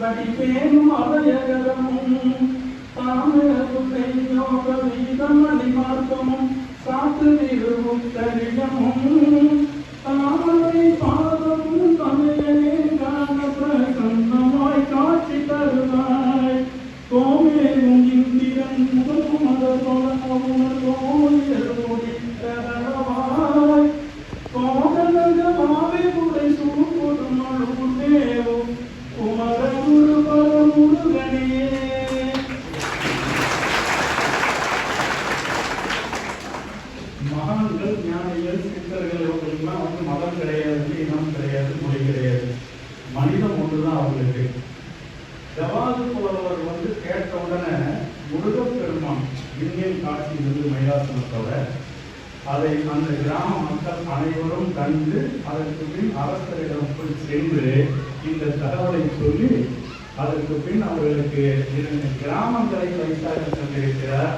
பேணும் அவையகரமும் தாமரை யோக வீதமணி மார்க்கமும் சாத்து விரும்பும் தரிகமும் தாமரை பாதம் தமையனே காண பிரசன்னமாய் காட்சி தருவார் மகான்கள் ஞானிகள் சித்தர்கள் இவங்களுக்குலாம் வந்து மதம் கிடையாது இனம் கிடையாது மொழி கிடையாது. மனிதம் ஒன்றுதான் அவங்களுக்கு. ஜவாது புலவர் வந்து கேட்ட உடனே முருகப்பெருமான் இந்தியன் காட்சி இருந்து மயிலாசனத்தோட அதை அந்த கிராம மக்கள் அனைவரும் கண்டு அதற்கு பின் அரசரிடம் போய் சென்று இந்த தகவலை சொல்லி அதற்கு பின் அவர்களுக்கு இரண்டு கிராமங்களை வைத்தார்கள் என்றிருக்கிறார்